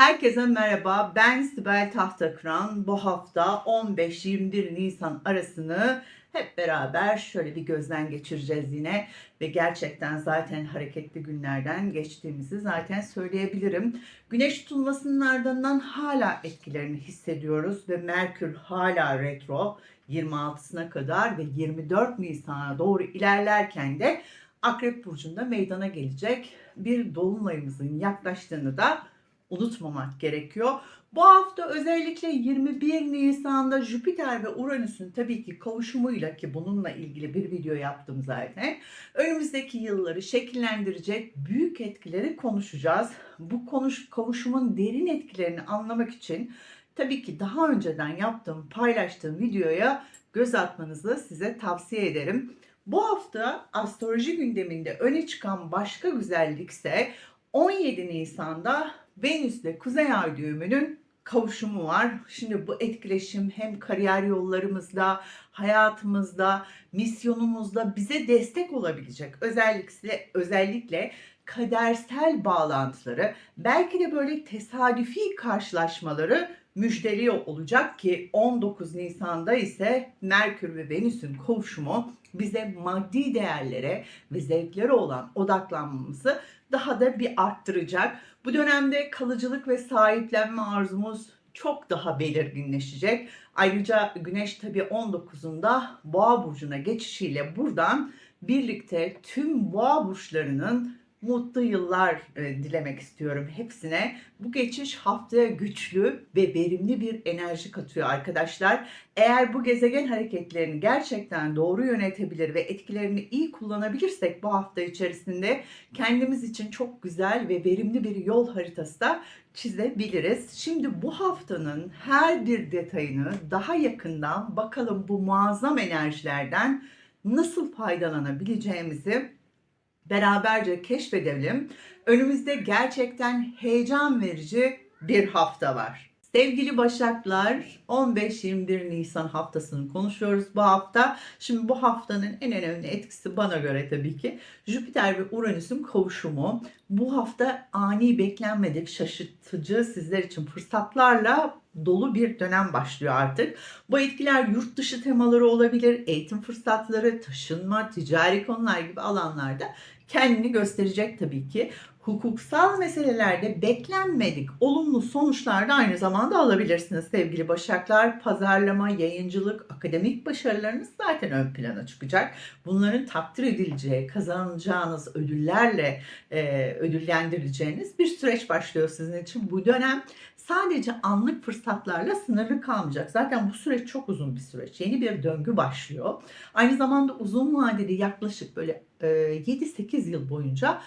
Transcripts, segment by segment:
Herkese merhaba. Ben Sibel Tahtakıran. Bu hafta 15-21 Nisan arasını hep beraber şöyle bir gözden geçireceğiz yine ve gerçekten zaten hareketli günlerden geçtiğimizi zaten söyleyebilirim. Güneş tutulmasının ardından hala etkilerini hissediyoruz ve Merkür hala retro 26'sına kadar ve 24 Nisan'a doğru ilerlerken de Akrep Burcu'nda meydana gelecek bir dolunayımızın yaklaştığını da unutmamak gerekiyor. Bu hafta özellikle 21 Nisan'da Jüpiter ve Uranüs'ün tabii ki kavuşumuyla ki bununla ilgili bir video yaptım zaten. Önümüzdeki yılları şekillendirecek büyük etkileri konuşacağız. Bu konuş kavuşumun derin etkilerini anlamak için tabii ki daha önceden yaptığım, paylaştığım videoya göz atmanızı size tavsiye ederim. Bu hafta astroloji gündeminde öne çıkan başka güzellik ise 17 Nisan'da Venüs ile Kuzey Ay düğümünün kavuşumu var. Şimdi bu etkileşim hem kariyer yollarımızda, hayatımızda, misyonumuzda bize destek olabilecek. Özellikle özellikle kadersel bağlantıları, belki de böyle tesadüfi karşılaşmaları müjdeliyor olacak ki 19 Nisan'da ise Merkür ve Venüs'ün kavuşumu bize maddi değerlere ve zevklere olan odaklanmamızı daha da bir arttıracak. Bu dönemde kalıcılık ve sahiplenme arzumuz çok daha belirginleşecek. Ayrıca Güneş tabii 19'unda Boğa burcuna geçişiyle buradan birlikte tüm Boğa burçlarının mutlu yıllar e, dilemek istiyorum hepsine. Bu geçiş haftaya güçlü ve verimli bir enerji katıyor arkadaşlar. Eğer bu gezegen hareketlerini gerçekten doğru yönetebilir ve etkilerini iyi kullanabilirsek bu hafta içerisinde kendimiz için çok güzel ve verimli bir yol haritası da çizebiliriz. Şimdi bu haftanın her bir detayını daha yakından bakalım bu muazzam enerjilerden nasıl faydalanabileceğimizi beraberce keşfedelim. Önümüzde gerçekten heyecan verici bir hafta var. Sevgili Başaklar 15-21 Nisan haftasını konuşuyoruz bu hafta. Şimdi bu haftanın en önemli etkisi bana göre tabii ki Jüpiter ve Uranüs'ün kavuşumu. Bu hafta ani beklenmedik, şaşırtıcı sizler için fırsatlarla dolu bir dönem başlıyor artık. Bu etkiler yurt dışı temaları olabilir, eğitim fırsatları, taşınma, ticari konular gibi alanlarda kendini gösterecek tabii ki. Hukuksal meselelerde beklenmedik olumlu sonuçlar da aynı zamanda alabilirsiniz sevgili Başaklar. Pazarlama, yayıncılık, akademik başarılarınız zaten ön plana çıkacak. Bunların takdir edileceği, kazanacağınız ödüllerle e, ödüllendirileceğiniz bir süreç başlıyor sizin için. Bu dönem sadece anlık fırsatlarla sınırlı kalmayacak. Zaten bu süreç çok uzun bir süreç. Yeni bir döngü başlıyor. Aynı zamanda uzun vadeli yaklaşık böyle 7-8 yıl boyunca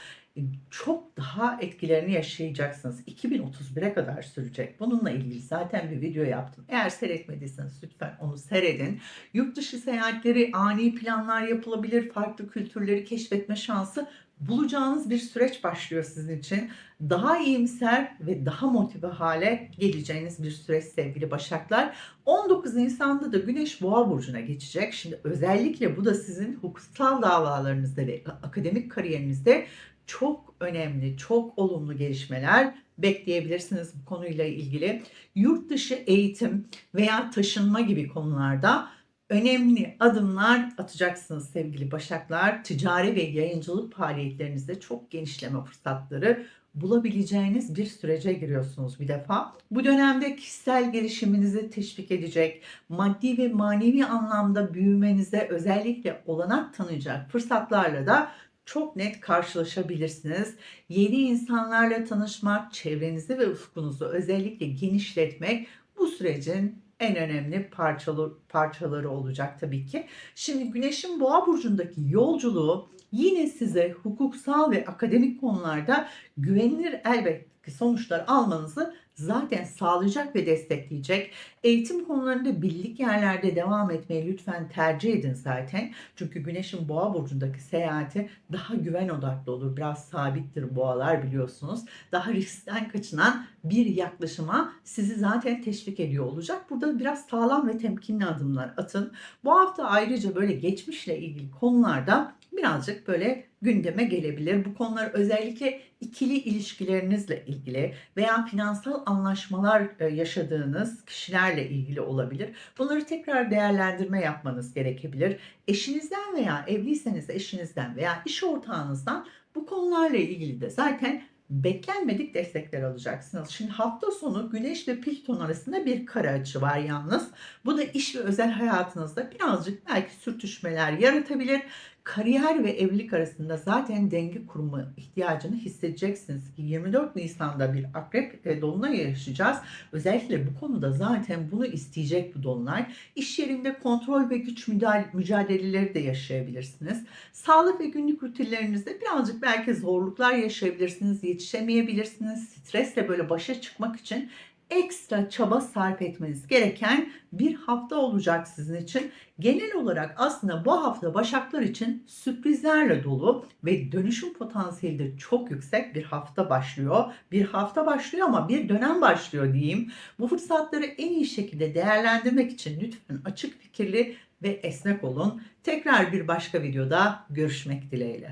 çok daha etkilerini yaşayacaksınız. 2031'e kadar sürecek. Bununla ilgili zaten bir video yaptım. Eğer seyretmediyseniz lütfen onu seyredin. Yurt dışı seyahatleri, ani planlar yapılabilir, farklı kültürleri keşfetme şansı bulacağınız bir süreç başlıyor sizin için. Daha iyimser ve daha motive hale geleceğiniz bir süreç sevgili Başaklar. 19 Nisan'da da Güneş Boğa burcuna geçecek. Şimdi özellikle bu da sizin hukuksal davalarınızda ve akademik kariyerinizde çok önemli, çok olumlu gelişmeler bekleyebilirsiniz bu konuyla ilgili. Yurt dışı eğitim veya taşınma gibi konularda önemli adımlar atacaksınız sevgili Başaklar. Ticari ve yayıncılık faaliyetlerinizde çok genişleme fırsatları bulabileceğiniz bir sürece giriyorsunuz bir defa. Bu dönemde kişisel gelişiminizi teşvik edecek, maddi ve manevi anlamda büyümenize özellikle olanak tanıyacak fırsatlarla da çok net karşılaşabilirsiniz. Yeni insanlarla tanışmak, çevrenizi ve ufkunuzu özellikle genişletmek bu sürecin en önemli parçalı, parçaları olacak tabii ki. Şimdi Güneş'in Boğa burcundaki yolculuğu yine size hukuksal ve akademik konularda güvenilir elbette sonuçlar almanızı zaten sağlayacak ve destekleyecek. Eğitim konularında birlik yerlerde devam etmeyi lütfen tercih edin zaten. Çünkü Güneş'in Boğa burcundaki seyahati daha güven odaklı olur. Biraz sabittir boğalar biliyorsunuz. Daha riskten kaçınan bir yaklaşıma sizi zaten teşvik ediyor olacak. Burada biraz sağlam ve temkinli adımlar atın. Bu hafta ayrıca böyle geçmişle ilgili konularda birazcık böyle gündeme gelebilir. Bu konular özellikle ikili ilişkilerinizle ilgili veya finansal anlaşmalar e, yaşadığınız kişilerle ilgili olabilir. Bunları tekrar değerlendirme yapmanız gerekebilir. Eşinizden veya evliyseniz eşinizden veya iş ortağınızdan bu konularla ilgili de zaten beklenmedik destekler alacaksınız. Şimdi hafta sonu Güneş ve Plüton arasında bir kare açı var yalnız. Bu da iş ve özel hayatınızda birazcık belki sürtüşmeler yaratabilir. Kariyer ve evlilik arasında zaten denge kurma ihtiyacını hissedeceksiniz ki 24 Nisan'da bir akrep e, dolunay yaşayacağız. Özellikle bu konuda zaten bunu isteyecek bu dolunay. İş yerinde kontrol ve güç mücadeleleri de yaşayabilirsiniz. Sağlık ve günlük rutinlerinizde birazcık belki zorluklar yaşayabilirsiniz, yetişemeyebilirsiniz. Stresle böyle başa çıkmak için ekstra çaba sarf etmeniz gereken bir hafta olacak sizin için. Genel olarak aslında bu hafta Başaklar için sürprizlerle dolu ve dönüşüm potansiyeli de çok yüksek bir hafta başlıyor. Bir hafta başlıyor ama bir dönem başlıyor diyeyim. Bu fırsatları en iyi şekilde değerlendirmek için lütfen açık fikirli ve esnek olun. Tekrar bir başka videoda görüşmek dileğiyle.